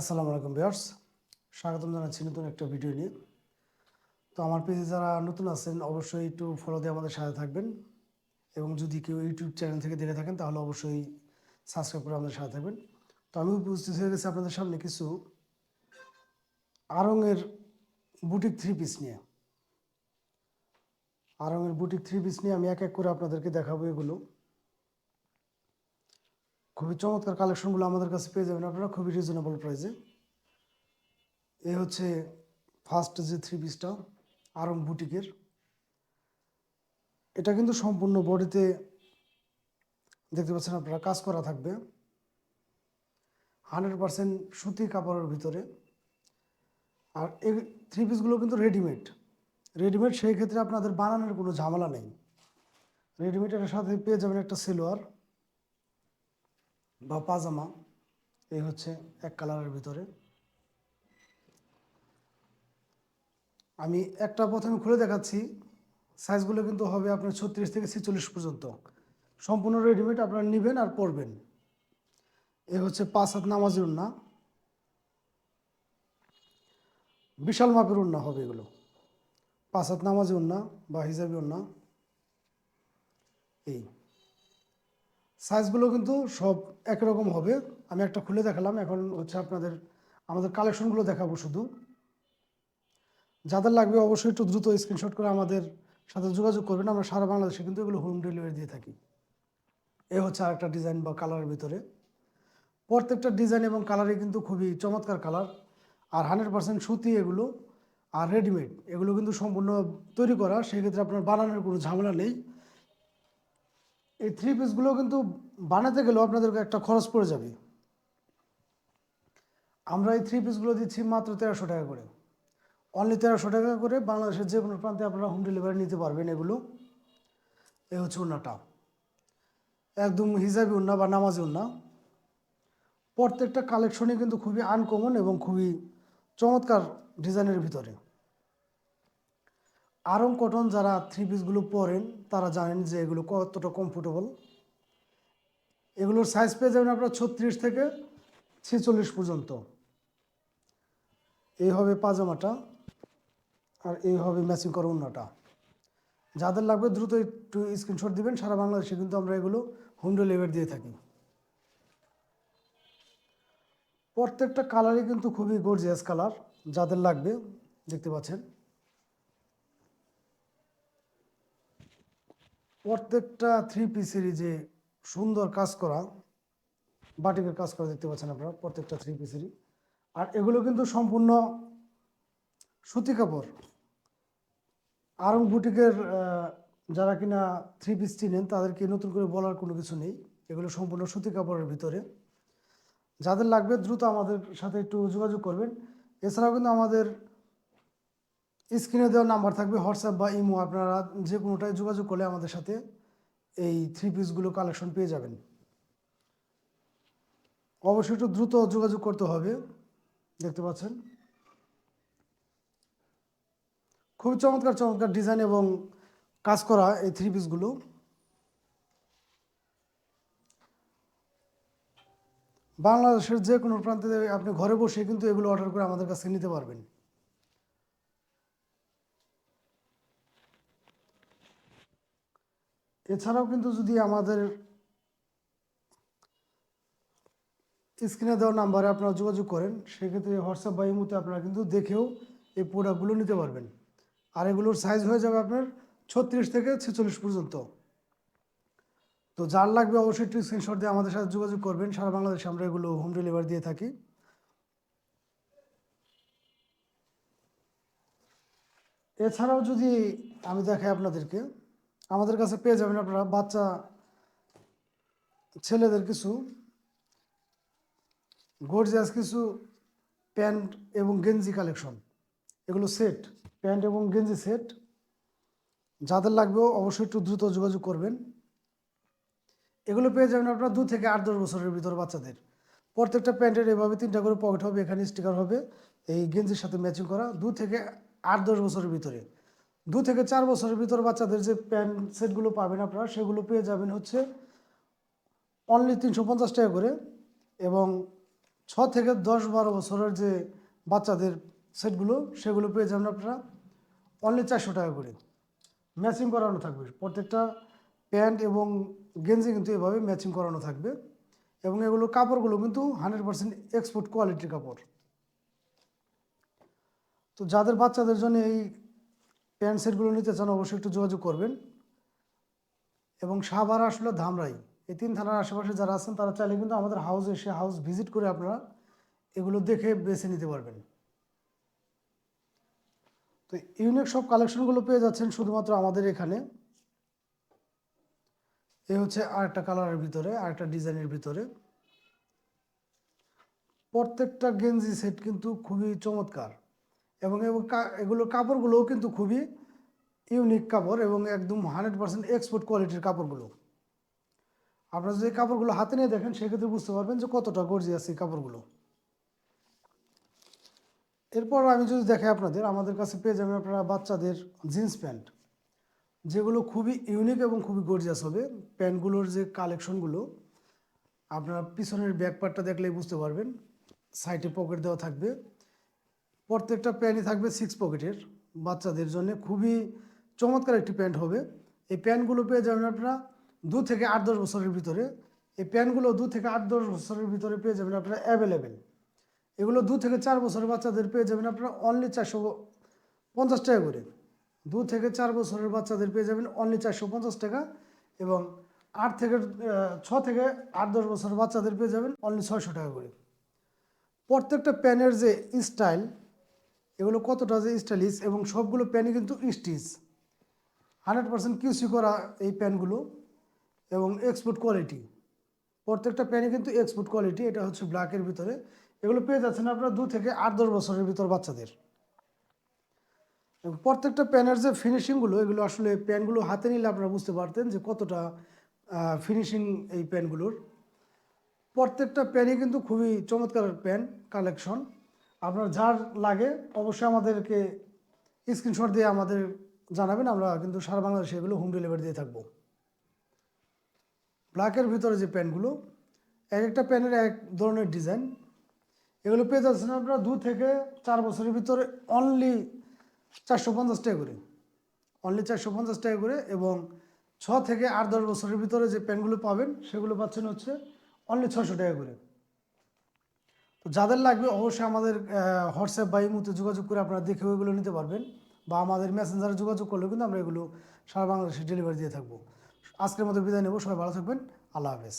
আসসালামু আলাইকুম ভিউয়ার্স। স্বাগতম জানাচ্ছি নতুন একটা ভিডিও নিয়ে। তো আমার পেজে যারা নতুন আছেন, অবশ্যই একটু ফলো দিয়ে আমাদের সাথে থাকবেন। এবং যদি কেউ ইউটিউব চ্যানেল থেকে দেখে থাকেন, তাহলে অবশ্যই সাবস্ক্রাইব করে আমাদের সাথে থাকবেন। তো আমি উপস্থিত হয়ে গেছি আপনাদের সামনে কিছু আরঙের বুটিক থ্রি পিস নিয়ে। আরঙের বুটিক থ্রি পিস নিয়ে আমি এক এক করে আপনাদেরকে দেখাবো এগুলো। খুবই চমৎকার কালেকশনগুলো আমাদের কাছে পেয়ে যাবেন আপনারা, খুবই রিজনেবল প্রাইসে এ। হচ্ছে ফার্স্ট যে থ্রি পিসটা আরং বুটিকের। এটা কিন্তু সম্পূর্ণ বডিতে দেখতে পাচ্ছেন আপনারা, কাজ করা থাকবে। হান্ড্রেড পার্সেন্ট সুতি কাপড়ের ভিতরে। আর এই থ্রি পিসগুলো কিন্তু রেডিমেড রেডিমেড সেই ক্ষেত্রে আপনাদের বানানোর কোনো ঝামেলা নেই। রেডিমেডের সাথে পেয়ে যাবেন একটা সেলোয়ার বা পাজামা, এই হচ্ছে এক কালারের ভিতরে। আমি একটা প্রথমে খুলে দেখাচ্ছি। সাইজগুলো কিন্তু হবে আপনার ছত্রিশ থেকে ছেচল্লিশ পর্যন্ত। সম্পূর্ণ রেডিমেড আপনারা নেবেন আর পরবেন। এ হচ্ছে পাঁচ হাত নামাজি উন্না। বিশাল মাপের উন্না হবে এগুলো। পাঁচ হাত নামাজি উন্না বা হিজাবি উন্না। এই। সাইজগুলো কিন্তু সব একরকম হবে। আমি একটা খুলে দেখালাম, এখন হচ্ছে আপনাদের, আমাদের কালেকশনগুলো দেখাবো শুধু। যাদের লাগবে অবশ্যই একটু দ্রুত স্ক্রিনশট করে আমাদের সাথে যোগাযোগ করবেন। আমরা সারা বাংলাদেশে কিন্তু এগুলো হোম ডেলিভারি দিয়ে থাকি। এ হচ্ছে আরেকটা ডিজাইন বা কালারের ভিতরে। প্রত্যেকটা ডিজাইন এবং কালারই কিন্তু খুবই চমৎকার কালার আর হান্ড্রেড পার্সেন্ট সুতি এগুলো, আর রেডিমেড এগুলো কিন্তু সম্পূর্ণ তৈরি করা। সেক্ষেত্রে আপনার বানানোর কোনো ঝামেলা নেই। এই থ্রি পিসগুলো কিন্তু বানাতে গেলেও আপনাদেরকে একটা খরচ পড়ে যাবে। আমরা এই থ্রি পিসগুলো দিচ্ছি মাত্র তেরোশো টাকা করে। অনলি তেরোশো টাকা করে বাংলাদেশের যে কোনো প্রান্তে আপনারা হোম ডেলিভারি নিতে পারবেন এগুলো। এ হচ্ছে উন্নাটা একদম হিজাবি উন্না বা নামাজি উন্না প্রত্যেকটা কালেকশনই কিন্তু খুবই আনকমন এবং খুবই চমৎকার ডিজাইনের ভিতরে। আরং কটন যারা থ্রি পিসগুলো পরেন, তারা জানেন যে এগুলো কতটা কমফোর্টেবল এগুলোর সাইজ পেয়ে যাবেন আপনার ছত্রিশ থেকে ছেচল্লিশ পর্যন্ত। এই হবে পাজামাটা আর এই হবে ম্যাচিং করা অন্যটা যাদের লাগবে দ্রুত একটু স্ক্রিনশট দিবেন, সারা বাংলাদেশে কিন্তু আমরা এগুলো হোম ডেলিভারি দিয়ে থাকি। প্রত্যেকটা কালারই কিন্তু খুবই গর্জিয়াস কালার যাদের লাগবে, দেখতে পাচ্ছেন। প্রত্যেকটা থ্রি পিসেরই যে সুন্দর কাজ করা, বাটিকের কাজ করা দেখতে পাচ্ছেন আপনারা, প্রত্যেকটা থ্রি পিসেরই আর এগুলো কিন্তু সম্পূর্ণ সুতি কাপড়। আরং বুটিকের যারা কিনা থ্রি পিস চিনেন, তাদেরকে নতুন করে বলার কোনো কিছু নেই। এগুলো সম্পূর্ণ সুতি কাপড়ের ভিতরে। যাদের লাগবে দ্রুত আমাদের সাথে একটু যোগাযোগ করবেন। এছাড়াও কিন্তু আমাদের স্ক্রিনে দেওয়া নাম্বার থাকবে, হোয়াটসঅ্যাপ বা ইমো, আপনারা যে কোনোটায় যোগাযোগ করলে আমাদের সাথে এই থ্রি পিসগুলো কালেকশন পেয়ে যাবেন। অবশ্যই একটু দ্রুত যোগাযোগ করতে হবে, দেখতে পাচ্ছেন। খুব চমৎকার চমৎকার ডিজাইন এবং কাজ করা এই থ্রি পিসগুলো বাংলাদেশের যে কোনো প্রান্তে আপনি ঘরে বসে কিন্তু এগুলো অর্ডার করে আমাদের কাছে নিতে পারবেন। এছাড়াও কিন্তু যদি আমাদের স্ক্রিনে দেওয়া নাম্বারে আপনারা যোগাযোগ করেন, সেক্ষেত্রে হোয়াটসঅ্যাপ বা ইমুতে আপনারা কিন্তু দেখেও এই প্রোডাক্টগুলো নিতে পারবেন। আর এগুলোর সাইজ হয়ে যাবে আপনার ছত্রিশ থেকে ছেচল্লিশ পর্যন্ত। তো যার লাগবে অবশ্যই একটু স্ক্রিনশট দিয়ে আমাদের সাথে যোগাযোগ করবেন। সারা বাংলাদেশে আমরা এগুলো হোম ডেলিভারি দিয়ে থাকি। এছাড়াও যদি আমি দেখাই আপনাদেরকে আমাদের কাছে পেয়ে যাবেন আপনারা বাচ্চা, ছেলেদের কিছু গর্জিয়াস কিছু প্যান্ট এবং গেঞ্জি কালেকশন। এগুলো সেট, প্যান্ট এবং গেঞ্জি সেট। যাদের লাগবে অবশ্যই একটু দ্রুত যোগাযোগ করবেন। এগুলো পেয়ে যাবেন আপনারা দু থেকে আট, দশ বছরের ভিতর বাচ্চাদের। প্রত্যেকটা প্যান্টের এভাবে তিনটা করে পকেট হবে, এখানে স্টিকার হবে। এই গেঞ্জির সাথে ম্যাচিং করা দু থেকে আট, দশ বছরের ভিতরে। দু থেকে চার বছরের ভিতর বাচ্চাদের যে প্যান্ট সেটগুলো পাবেন আপনারা, সেগুলো পেয়ে যাবেন হচ্ছে অনলি তিনশো পঞ্চাশ টাকা করে এবং ছ থেকে দশ বারো বছরের যে বাচ্চাদের সেটগুলো, সেগুলো পেয়ে যাবেন আপনারা অনলি চারশো টাকা করে। ম্যাচিং করানো থাকবে, প্রত্যেকটা প্যান্ট এবং গেঞ্জি কিন্তু এভাবে ম্যাচিং করানো থাকবে এবং এগুলো কাপড়গুলো কিন্তু হান্ড্রেড পার্সেন্ট এক্সপোর্ট কোয়ালিটির কাপড়। তো যাদের বাচ্চাদের জন্য এই প্যান্ট সেটগুলো নিতে চান অবশ্যই একটু যোগাযোগ করবেন। এবং সাভার আসলে ধামরাই, এই তিন থানার আশেপাশে যারা আছেন তারা চাইলে কিন্তু আমাদের হাউসে এসে হাউস ভিজিট করে আপনারা এগুলো দেখে বেছে নিতে পারবেন। তো ইউনিক সব কালেকশনগুলো পেয়ে যাচ্ছেন শুধুমাত্র আমাদের এখানে। এ হচ্ছে আরেকটা কালারের ভিতরে, আরেকটা ডিজাইনের ভিতরে। প্রত্যেকটা গেঞ্জি সেট কিন্তু খুবই চমৎকার। এবং এগুলোর কাপড়গুলোও কিন্তু খুবই ইউনিক কাপড় এবং একদম হান্ড্রেড পার্সেন্ট এক্সপোর্ট কোয়ালিটির কাপড়গুলো। আপনারা যদি কাপড়গুলো হাতে নিয়ে দেখেন, সেক্ষেত্রে বুঝতে পারবেন যে কতটা গর্জিয়াস এই কাপড়গুলো। এরপর আমি যদি দেখাই আপনাদের, আমাদের কাছে পেয়ে যাবেন আপনারা বাচ্চাদের জিন্স প্যান্ট যেগুলো খুবই ইউনিক এবং খুবই গর্জিয়াস হবে। প্যান্টগুলোর যে কালেকশনগুলো আপনারা পিছনের ব্যাক পার্টটা দেখলেই বুঝতে পারবেন সাইডে পকেট দেওয়া থাকবে। প্রত্যেকটা প্যান্টই থাকবে সিক্স পকেটের বাচ্চাদের জন্য খুবই চমৎকার একটি প্যান্ট হবে। এই প্যান্টগুলো পেয়ে যাবেন আপনারা দু থেকে আট, দশ বছরের ভিতরে। এই প্যান্টগুলো দু থেকে আট, দশ বছরের ভিতরে পেয়ে যাবেন আপনারা অ্যাভেলেবেল এগুলো দু থেকে চার বছরের বাচ্চাদের পেয়ে যাবেন আপনারা অনলি চারশো পঞ্চাশ টাকা করে। দু থেকে চার বছরের বাচ্চাদের পেয়ে যাবেন অনলি চারশো পঞ্চাশ টাকা এবং আট থেকে ছ থেকে আট, দশ বছরের বাচ্চাদের পেয়ে যাবেন অনলি ছয়শো টাকা করে। প্রত্যেকটা প্যানের যে স্টাইল এগুলো কতটা যে স্টাইলিশ এবং সবগুলো প্যানই কিন্তু স্টিচ। হান্ড্রেড পার্সেন্ট কিউসি করা এই প্যানগুলো এবং এক্সপোর্ট কোয়ালিটি প্রত্যেকটা প্যানই কিন্তু এক্সপোর্ট কোয়ালিটি এটা হচ্ছে ব্ল্যাকের ভিতরে। এগুলো পেয়ে যাচ্ছেন আপনারা দু থেকে আট, দশ বছরের ভিতর বাচ্চাদের। প্রত্যেকটা প্যানের যে ফিনিশিংগুলো এগুলো আসলে প্যানগুলো হাতে নিলে আপনারা বুঝতে পারতেন যে কতটা ফিনিশিং এই প্যানগুলোর। প্রত্যেকটা প্যানই কিন্তু খুবই চমৎকার প্যান কালেকশন আপনার যার লাগে, অবশ্যই আমাদেরকে স্ক্রিনশট দিয়ে আমাদের জানাবেন। আমরা কিন্তু সারা বাংলাদেশে এগুলো হোম ডেলিভারি দিয়ে থাকব। ব্ল্যাকের ভিতরে যে প্যান্টগুলো এক একটা প্যানের এক ধরনের ডিজাইন এগুলো পেয়ে যাচ্ছেন আপনারা দু থেকে চার বছরের ভিতরে অনলি চারশো পঞ্চাশ টাকা করে। অনলি চারশো পঞ্চাশ টাকা করে এবং ছ থেকে আট, দশ বছরের ভিতরে যে প্যান্টগুলো পাবেন, সেগুলো পাচ্ছেন হচ্ছে অনলি ছশো টাকা করে। তো যাদের লাগবে অবশ্যই আমাদের হোয়াটসঅ্যাপ বা ইমুতে যোগাযোগ করে আপনারা দেখে ওইগুলো নিতে পারবেন বা আমাদের মেসেঞ্জারে যোগাযোগ করলেও কিন্তু আমরা এগুলো সারা বাংলাদেশে ডেলিভারি দিয়ে থাকব। আজকের মতো বিদায় নেব, সবাই ভালো থাকবেন, আল্লাহ হাফেজ।